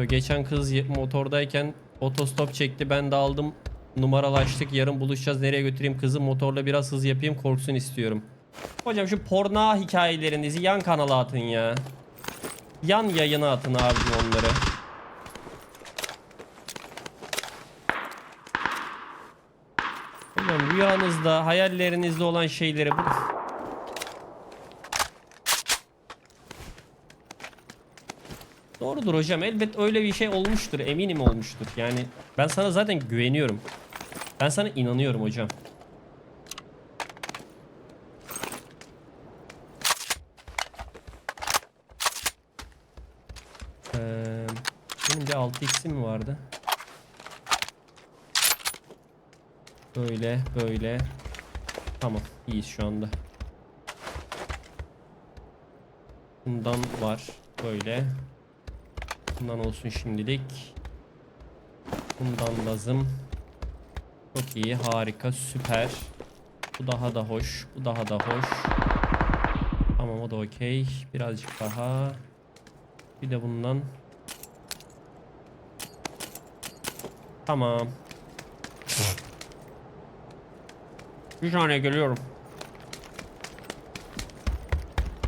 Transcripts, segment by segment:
Çeto geçen kız motordayken otostop çekti ben de aldım numaralaştık yarın buluşacağız nereye götüreyim kızı motorla biraz hız yapayım korksun istiyorum. Hocam şu porno hikayelerinizi yan kanala atın ya. Yan yayına atın abicim onları. Hocam rüyanızda hayallerinizde olan şeyleri bu... Doğrudur hocam. Elbet öyle bir şey olmuştur. Eminim olmuştur. Yani ben sana zaten güveniyorum. Ben sana inanıyorum hocam. Ee, benim bir 6x'im mi vardı? Böyle böyle. Tamam iyiyiz şu anda. Bundan var. Böyle. Bundan olsun şimdilik. Bundan lazım. Çok iyi, harika, süper. Bu daha da hoş, bu daha da hoş. Tamam o da okey. Birazcık daha. Bir de bundan. Tamam. Bir saniye geliyorum.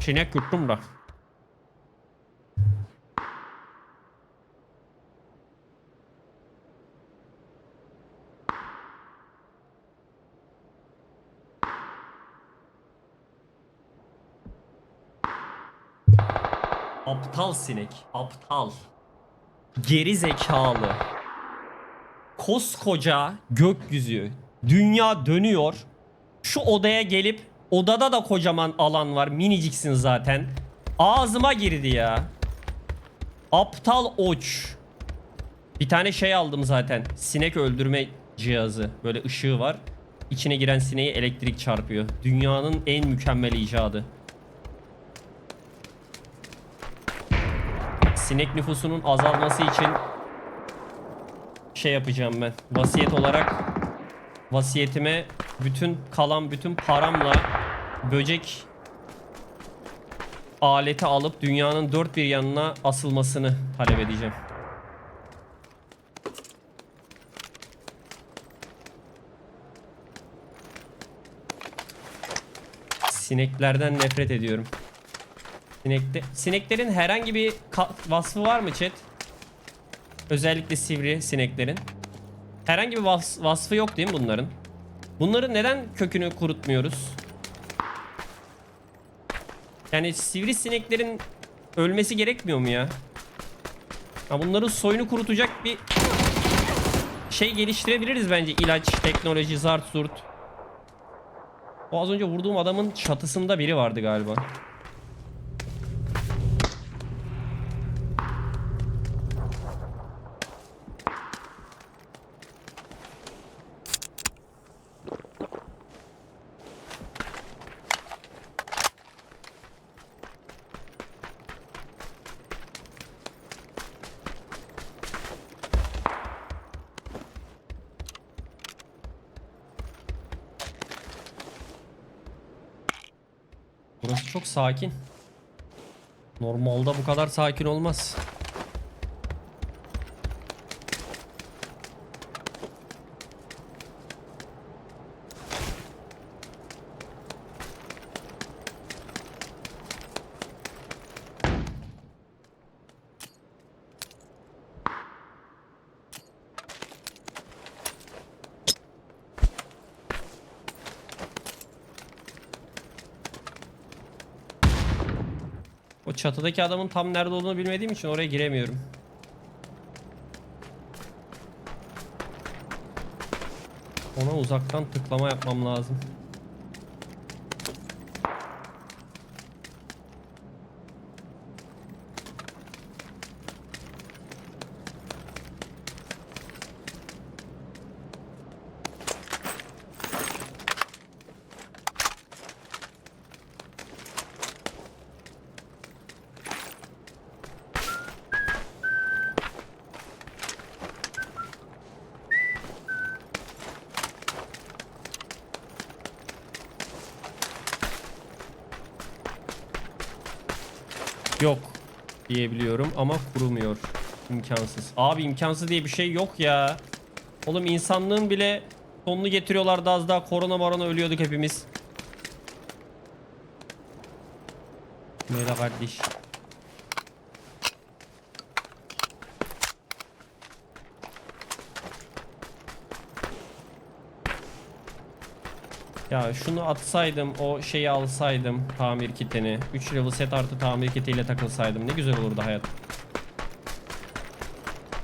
Sinek yuttum da. Aptal sinek. Aptal. Geri zekalı. Koskoca gökyüzü. Dünya dönüyor. Şu odaya gelip odada da kocaman alan var. Miniciksin zaten. Ağzıma girdi ya. Aptal oç. Bir tane şey aldım zaten. Sinek öldürme cihazı. Böyle ışığı var. İçine giren sineği elektrik çarpıyor. Dünyanın en mükemmel icadı. Sinek nüfusunun azalması için şey yapacağım ben. Vasiyet olarak vasiyetime bütün kalan bütün paramla böcek aleti alıp dünyanın dört bir yanına asılmasını talep edeceğim. Sineklerden nefret ediyorum. Sinekte, sineklerin herhangi bir vasfı var mı chat? Özellikle sivri sineklerin. Herhangi bir vas- vasfı yok değil mi bunların? Bunların neden kökünü kurutmuyoruz? Yani sivri sineklerin ölmesi gerekmiyor mu ya? Ha bunların soyunu kurutacak bir şey geliştirebiliriz bence. ilaç, teknoloji, zart zurt. O az önce vurduğum adamın çatısında biri vardı galiba. Burası çok sakin. Normalde bu kadar sakin olmaz. Çatıdaki adamın tam nerede olduğunu bilmediğim için oraya giremiyorum. Ona uzaktan tıklama yapmam lazım. Yok diyebiliyorum ama kurumuyor. İmkansız. Abi imkansız diye bir şey yok ya. Oğlum insanlığın bile sonunu getiriyorlardı az daha korona morona ölüyorduk hepimiz. Neyle kardeş? Ya şunu atsaydım o şeyi alsaydım tamir kitini 3 level set artı tamir kitiyle takılsaydım ne güzel olurdu hayat.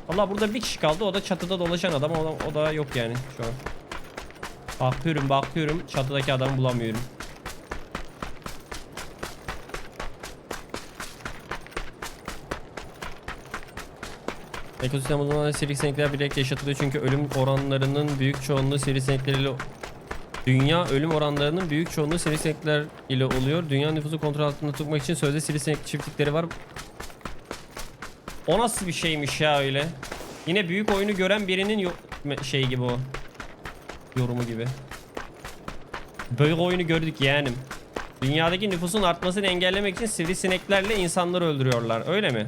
Valla burada bir kişi kaldı o da çatıda dolaşan adam o da, o da yok yani şu an. Bakıyorum bakıyorum çatıdaki adamı bulamıyorum. Ekosistem uzmanları sivrisinekler birlikte yaşatılıyor çünkü ölüm oranlarının büyük çoğunluğu sivrisinekleriyle Dünya ölüm oranlarının büyük çoğunluğu sivrisinekler ile oluyor. Dünya nüfusu kontrol altında tutmak için sözde sivrisinek çiftlikleri var. O nasıl bir şeymiş ya öyle? Yine büyük oyunu gören birinin şey gibi o. Yorumu gibi. Böyle oyunu gördük yeğenim. Dünyadaki nüfusun artmasını engellemek için sivrisineklerle insanları öldürüyorlar. Öyle mi?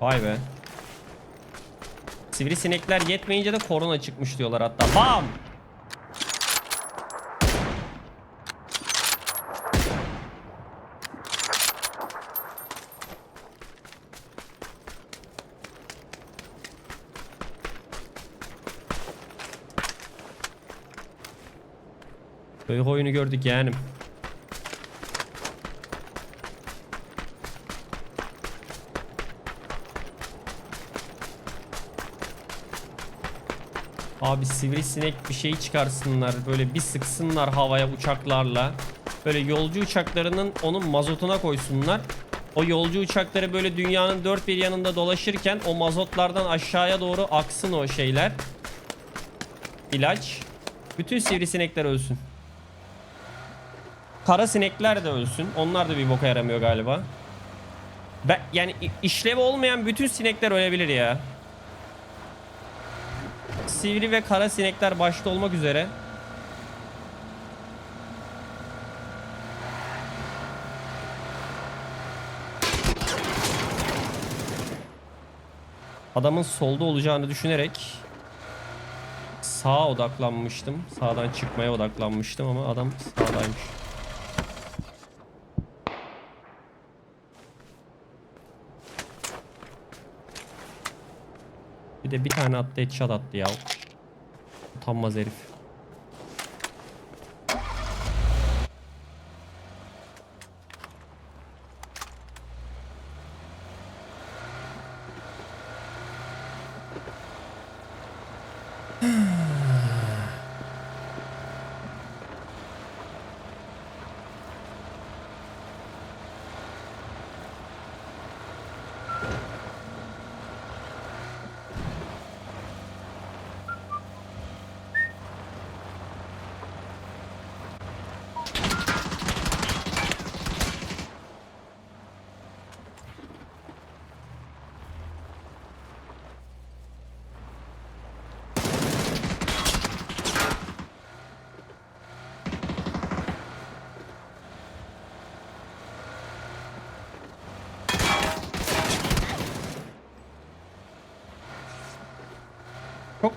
Vay be. Sivrisinekler yetmeyince de korona çıkmış diyorlar hatta. Bam! Böyle oyunu gördük yeğenim. Abi sivrisinek bir şey çıkarsınlar. Böyle bir sıksınlar havaya uçaklarla. Böyle yolcu uçaklarının onun mazotuna koysunlar. O yolcu uçakları böyle dünyanın dört bir yanında dolaşırken o mazotlardan aşağıya doğru aksın o şeyler. İlaç. Bütün sivrisinekler ölsün. Kara sinekler de ölsün. Onlar da bir boka yaramıyor galiba. Ben, yani işlevi olmayan bütün sinekler ölebilir ya. Sivri ve kara sinekler başta olmak üzere. Adamın solda olacağını düşünerek sağa odaklanmıştım. Sağdan çıkmaya odaklanmıştım ama adam sağdaymış. De bir tane attı headshot attı ya. Utanmaz herif.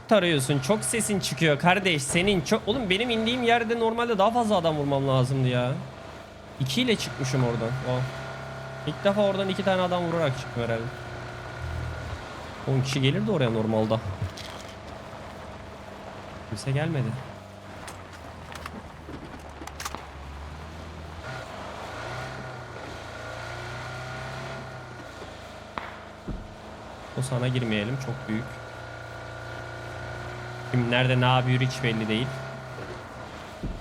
Çok tarıyorsun. Çok sesin çıkıyor kardeş. Senin çok... Oğlum benim indiğim yerde normalde daha fazla adam vurmam lazımdı ya. 2 ile çıkmışım oradan. O. İlk defa oradan iki tane adam vurarak çıktım herhalde. 10 kişi gelirdi oraya normalde. Kimse gelmedi. O sana girmeyelim. Çok büyük. Kim nerede ne yapıyor hiç belli değil.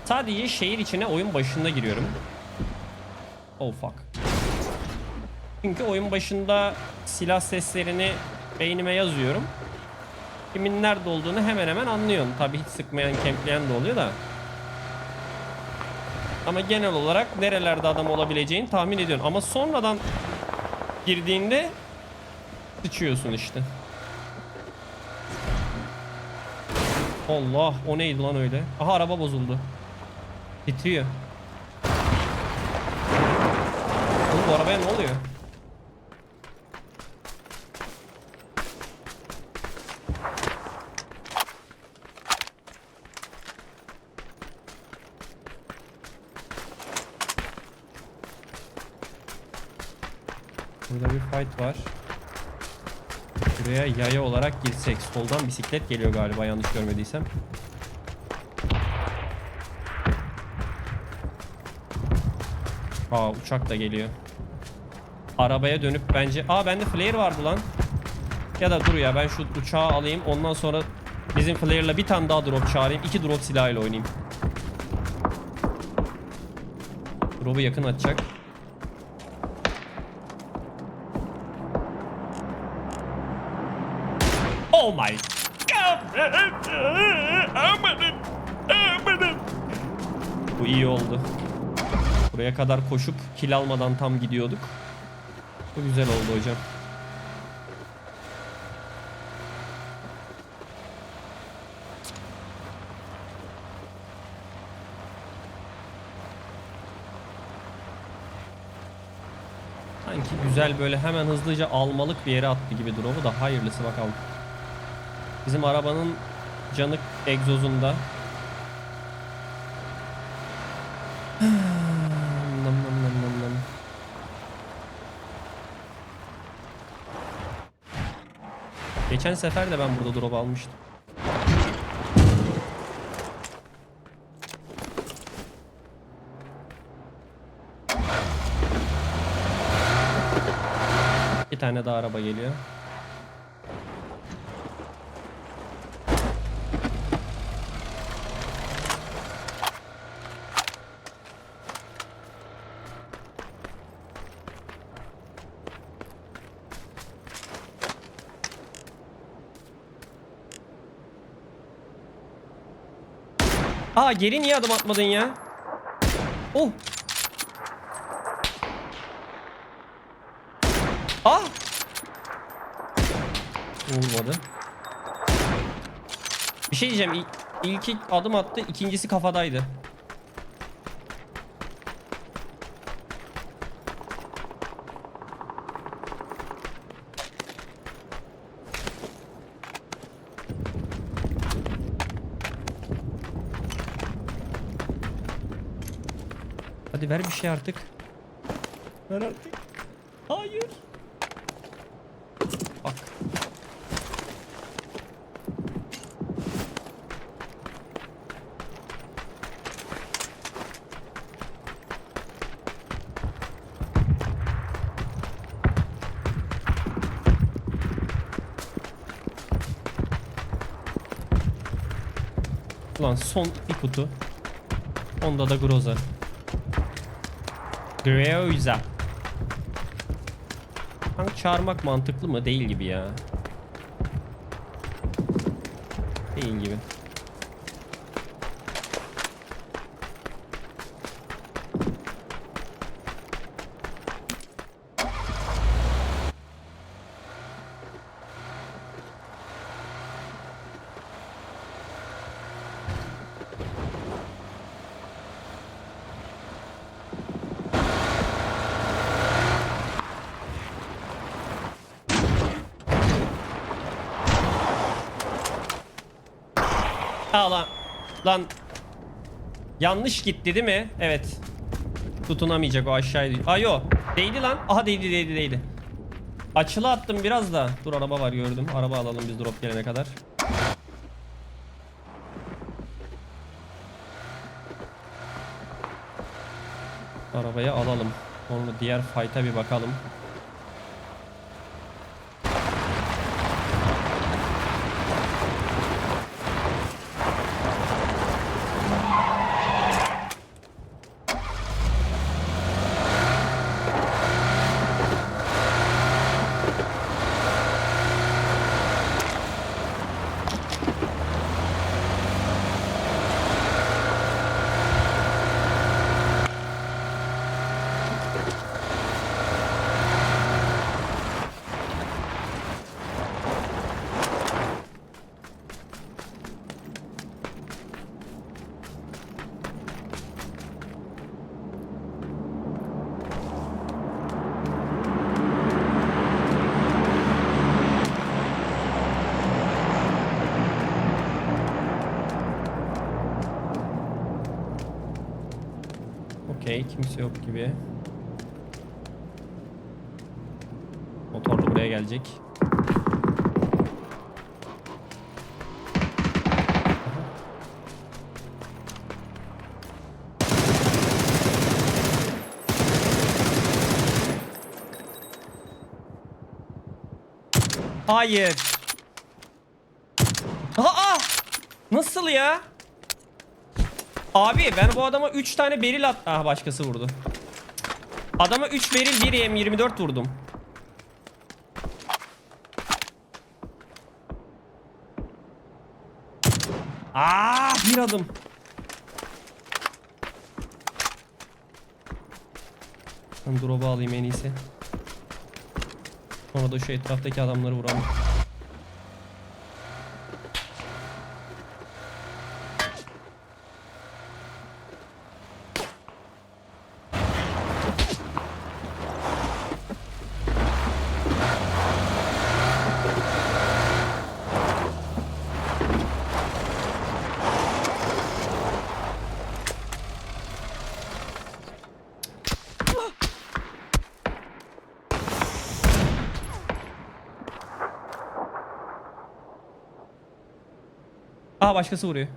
Sadece şehir içine oyun başında giriyorum. Oh fuck. Çünkü oyun başında silah seslerini beynime yazıyorum. Kimin nerede olduğunu hemen hemen anlıyorum. Tabi hiç sıkmayan, kempleyen de oluyor da. Ama genel olarak nerelerde adam olabileceğini tahmin ediyorum. Ama sonradan girdiğinde sıçıyorsun işte. Allah o neydi lan öyle? Aha araba bozuldu. Titriyor. Oğlum bu arabaya ne oluyor? Burada bir fight var. Buraya yaya olarak girsek. Soldan bisiklet geliyor galiba yanlış görmediysem. Aa uçak da geliyor. Arabaya dönüp bence... Aa bende flare vardı lan. Ya da dur ya ben şu uçağı alayım. Ondan sonra bizim flare'la bir tane daha drop çağırayım. İki drop silahıyla oynayayım. Drop'u yakın atacak. Oh my god. Amanın. Amanın. Bu iyi oldu. Buraya kadar koşup kill almadan tam gidiyorduk. Bu güzel oldu hocam. Sanki güzel böyle hemen hızlıca almalık bir yere attı gibi drop'u da hayırlısı bakalım. Bizim arabanın canık egzozunda. Geçen sefer de ben burada drop almıştım. Bir tane daha araba geliyor. Aa geri niye adım atmadın ya? Oh. Ah. Vurmadı. Bir şey diyeceğim. İlk, ilki adım attı, ikincisi kafadaydı. Ver bir şey artık. Ver artık. Hayır. Bak. Ulan son bir kutu. Onda da Groza. Groza. Tank çağırmak mantıklı mı? Değil gibi ya. Değil gibi. Aa lan. Lan. Yanlış gitti değil mi? Evet. Tutunamayacak o aşağıya. Aa yo. Değdi lan. Aha değdi değdi değdi. Açılı attım biraz da. Dur araba var gördüm. Araba alalım biz drop gelene kadar. Arabayı alalım. Onu diğer fight'a bir bakalım. Okey kimse yok gibi. Motorlu buraya gelecek. Hayır. Aa! Nasıl ya? Abi ben bu adama 3 tane beril at... Ah başkası vurdu. Adama 3 beril 1 M24 vurdum. Aa bir adım. Ben drop'u alayım en iyisi. Sonra da şu etraftaki adamları vuralım. Başkası vuruyor.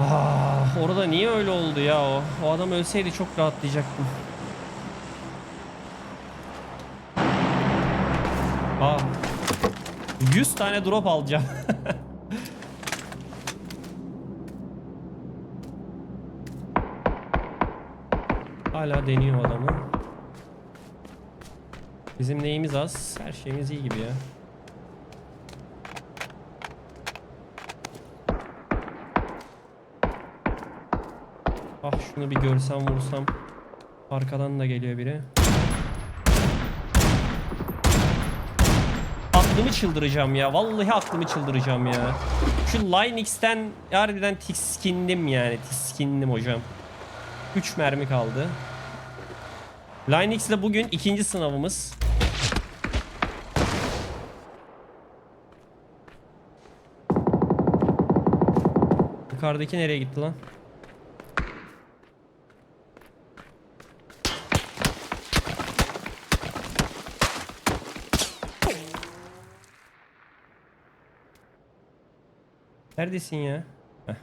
Ah, orada niye öyle oldu ya o? O adam ölseydi çok rahatlayacaktım. Aa. 100 tane drop alacağım. Hala deniyor adamı. Bizim neyimiz az? Her şeyimiz iyi gibi ya. Ah şunu bir görsem vursam. Arkadan da geliyor biri. Aklımı çıldıracağım ya. Vallahi aklımı çıldıracağım ya. Şu Linux'ten harbiden tiskindim yani. Tiskindim hocam. 3 mermi kaldı. Linux'le bugün ikinci sınavımız. Yukarıdaki nereye gitti lan? Neredesin ya? Heh.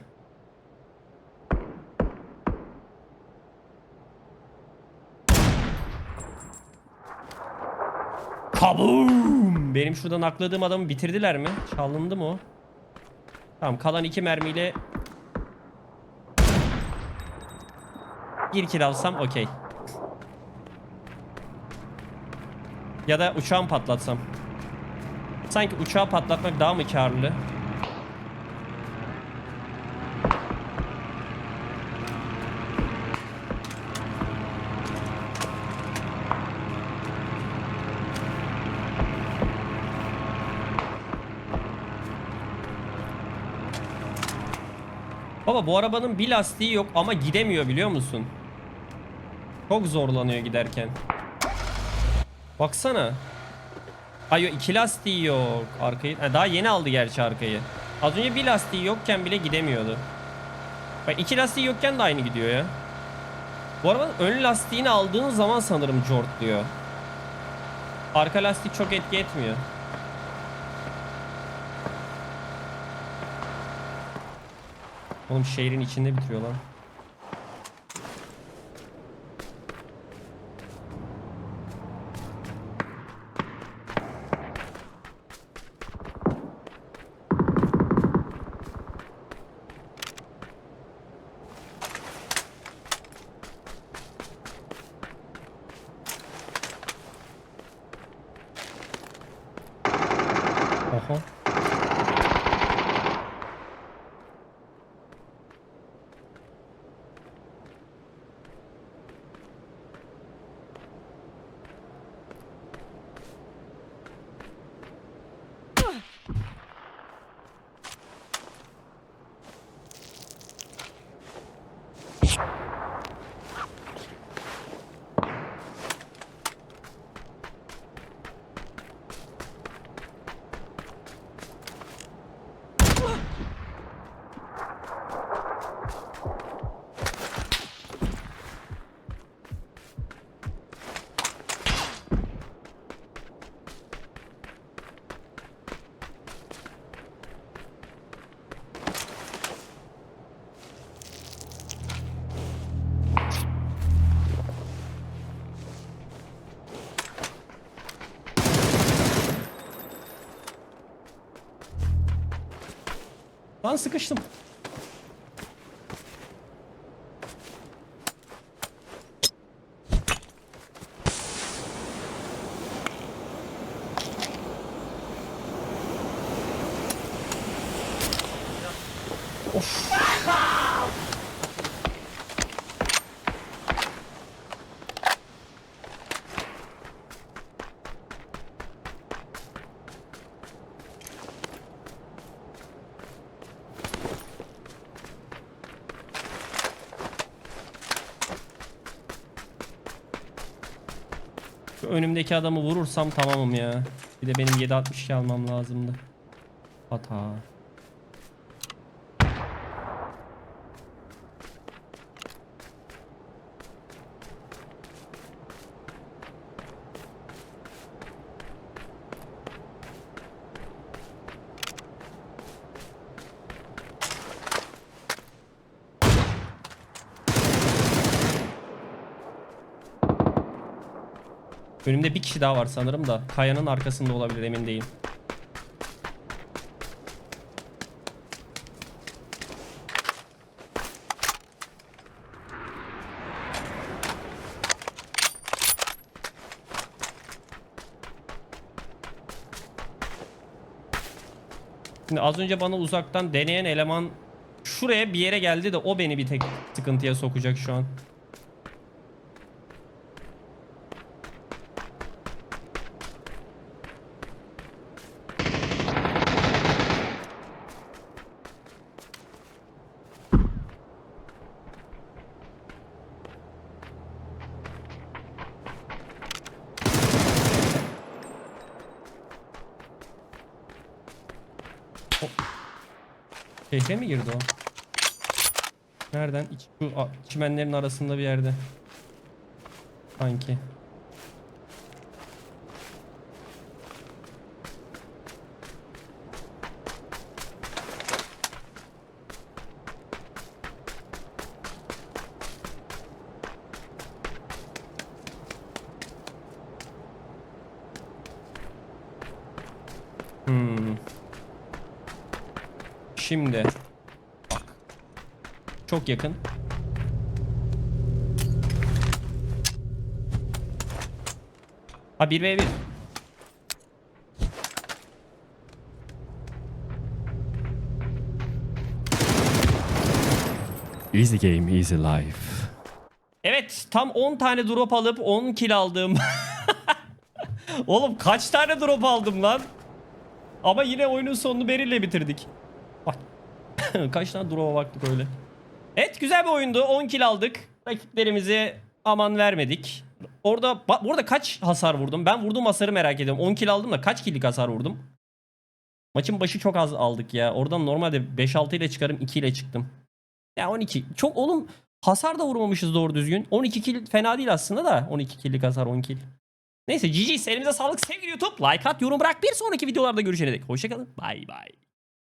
Benim şuradan akladığım adamı bitirdiler mi? Çalındı mı o? Tamam kalan iki mermiyle bir kill alsam okey. Ya da uçağımı patlatsam. Sanki uçağı patlatmak daha mı karlı? Bu arabanın bir lastiği yok ama gidemiyor biliyor musun? Çok zorlanıyor giderken. Baksana. Ay iki lastiği yok. Arkayı ha, daha yeni aldı gerçi arkayı. Az önce bir lastiği yokken bile gidemiyordu. Bak iki lastiği yokken de aynı gidiyor ya. Bu arabanın ön lastiğini aldığın zaman sanırım jort diyor. Arka lastik çok etki etmiyor. Oğlum şehrin içinde bitiriyor lan. Oha. Lan sıkıştım. Önümdeki adamı vurursam tamamım ya. Bir de benim 7.62 almam lazımdı. Hata. Önümde bir kişi daha var sanırım da. Kayanın arkasında olabilir emin değilim. Şimdi az önce bana uzaktan deneyen eleman şuraya bir yere geldi de o beni bir tek sıkıntıya sokacak şu an. Şehre mi girdi o? Nereden? Şu a- çimenlerin arasında bir yerde. Sanki. Hmm. Şimdi. Bak. Çok yakın. Ha 1v1. Easy game, easy life. Evet tam 10 tane drop alıp 10 kill aldım. Oğlum kaç tane drop aldım lan? Ama yine oyunun sonunu Beryl'le bitirdik. Bak. kaç tane drop'a baktık öyle. Evet güzel bir oyundu. 10 kill aldık. Rakiplerimize aman vermedik. Orada burada kaç hasar vurdum? Ben vurduğum hasarı merak ediyorum. 10 kill aldım da kaç kill'lik hasar vurdum? Maçın başı çok az aldık ya. Oradan normalde 5-6 ile çıkarım 2 ile çıktım. Ya 12. Çok oğlum hasar da vurmamışız doğru düzgün. 12 kill fena değil aslında da. 12 kill'lik hasar 10 kill. Neyse GG elinize sağlık sevgili YouTube. Like at yorum bırak bir sonraki videolarda görüşene dek. Hoşçakalın. Bay bay.